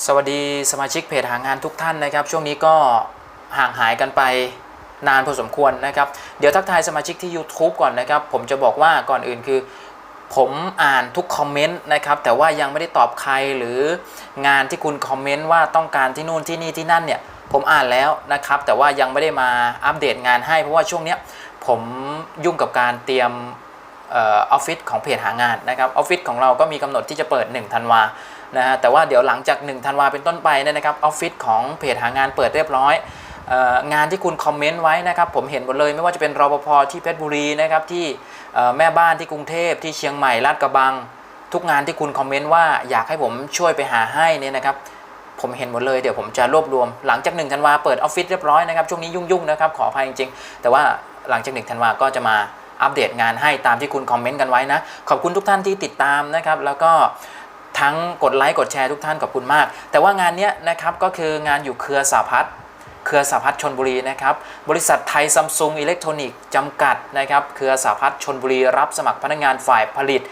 สวัสดีสมาชิกเพจหางานทุกท่านนะครับ ช่วงนี้ก็ห่างหายกันไปนานพอสมควรนะครับ เดี๋ยวทักทายสมาชิกที่ YouTube ก่อนนะครับ ผมจะบอกว่าก่อนอื่นคือ ผมอ่านทุกคอมเมนต์นะครับ แต่ว่ายังไม่ได้ตอบใครหรืองานที่คุณคอมเมนต์ว่าต้องการที่นู่นที่นี่ที่นั่นเนี่ย ผมอ่านแล้วนะครับ แต่ว่ายังไม่ได้มาอัปเดตงานให้ เพราะว่าช่วงเนี้ยผมยุ่งกับการเตรียมออฟฟิศของเพจหางานนะครับออฟฟิศของเราก็มีกำหนดที่จะเปิด1ธันวา นะฮะแต่ว่าเดี๋ยวหลังจาก1ธันวาเป็นต้นไปเนี่ยนะครับออฟฟิศของเพจหางานเปิดเรียบร้อยงานที่คุณคอมเมนต์ไว้นะครับผมเห็นหมดเลยไม่ว่าจะเป็นรปภที่เพชรบุรีนะครับที่แม่บ้านที่กรุงเทพที่เชียงใหม่ลาดกระบัง ทุกงานที่คุณคอมเมนต์ว่าอยากให้ผมช่วยไปหาให้เนี่ยนะครับผมเห็นหมดเลยเดี๋ยวผมจะรวบรวม หลังจาก1ธันวาเปิดออฟฟิศเรียบร้อยนะครับช่วงนี้ยุ่งๆนะครับขออภัยจริงๆ แต่ว่าหลังจาก1ธันวาก็จะมาอัปเดตงานให้ตามที่คุณคอมเมนต์กันไว้นะขอบคุณทุกท่านที่ติดตามนะครับแล้วก็ ทั้งกดไลค์กดแชร์ทุกท่านขอบคุณมาก แต่ว่างานนี้นะครับก็คืองานอยู่เครือสาพัฒน์เครือสาพัฒน์ชนบุรีนะครับบริษัทไทยซัมซุงอิเล็กทรอนิกส์จำกัดนะครับเครือสาพัฒน์ชนบุรีรับสมัครพนักงานฝ่ายผลิต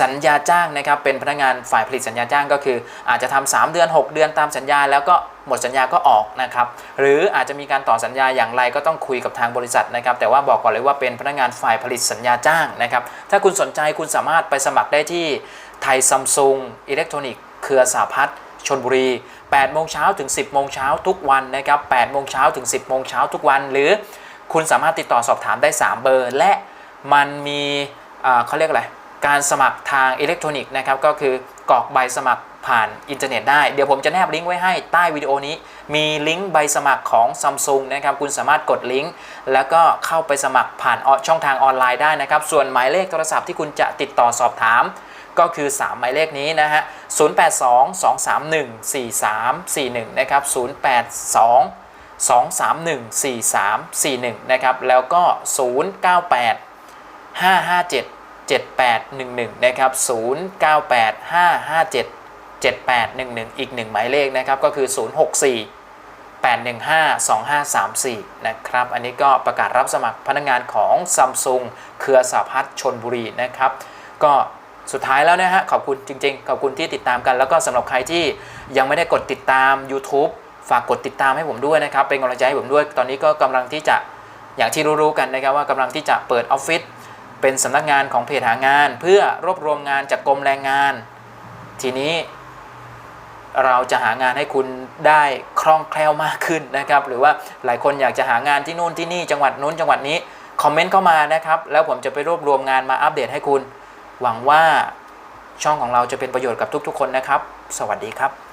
สัญญาจ้างนะครับเป็นพนักงานฝ่ายผลิตสัญญาจ้างก็คือ อาจจะทำ3เดือน 6 เดือนตามสัญญา แล้วก็หมดสัญญาก็ออกนะครับหรืออาจจะมีการต่อสัญญาอย่างไรก็ต้องคุยกับทางบริษัทนะครับแต่ว่าบอกก่อนเลยว่าเป็นพนักงานฝ่ายผลิตสัญญาจ้างนะครับถ้าคุณสนใจคุณสามารถไปสมัครได้ที่ ไทยซัมซุงอิเล็กทรอนิกส์เครือสาพัฒน์ชนบุรี 8 โมงเช้าถึง 10 โมงเช้าทุกวันนะครับ 8 โมงเช้าถึง 10 โมงเช้าทุกวัน หรือคุณสามารถติดต่อสอบถามได้ 3 เบอร์ และมันมีเขาเรียกอะไร การสมัครทางอิเล็กทรอนิกส์นะครับ ก็คือกรอกใบสมัครผ่านอินเทอร์เน็ตได้ เดี๋ยวผมจะแนบลิงก์ไว้ให้ใต้วิดีโอนี้ มีลิงก์ใบสมัครของ Samsung นะครับ คุณสามารถกดลิงก์ แล้วก็เข้าไปสมัครผ่านช่องทางออนไลน์ได้นะครับ ส่วนหมายเลขโทรศัพท์ที่คุณจะติดต่อสอบถาม ก็คือ 3 หมายเลขนี้นะฮะ 082-231-4341 นะครับ 082-231-4341 นะครับ แล้วก็ 098 557 7811 นะครับ 098 557 7811 อีก 1 หมายเลขนะครับ ก็คือ 064 815 2534 นะครับ อันนี้ก็ประกาศรับสมัครพนักงงานของ Samsung เครือสาพัฒชนบุรีนะครับ ก็ สุดท้ายแล้วนะฮะขอบคุณจริง ๆ ขอบคุณที่ติดตามกัน แล้วก็สำหรับใครที่ยังไม่ได้กดติดตาม YouTube ฝากกดติดตามให้ผมด้วยนะครับ เป็นกำลังใจให้ผมด้วย ตอนนี้ก็กำลังที่จะอย่างที่รู้ๆกันนะครับว่ากำลังที่จะเปิดออฟฟิศเป็นสำนักงานของเพจหางาน เพื่อรวบรวมงานจากกรมแรงงาน ทีนี้เราจะหางานให้คุณได้คล่องแคล่วมากขึ้นนะครับ หรือว่าหลายคนอยากจะหางานที่นู่นที่นี่จังหวัดนู้นจังหวัดนี้คอมเมนต์เข้ามานะครับ แล้วผมจะไปรวบรวมงานมาอัปเดตให้คุณ หวังว่าช่องของเราจะเป็นประโยชน์กับทุกๆ คนนะครับ สวัสดีครับ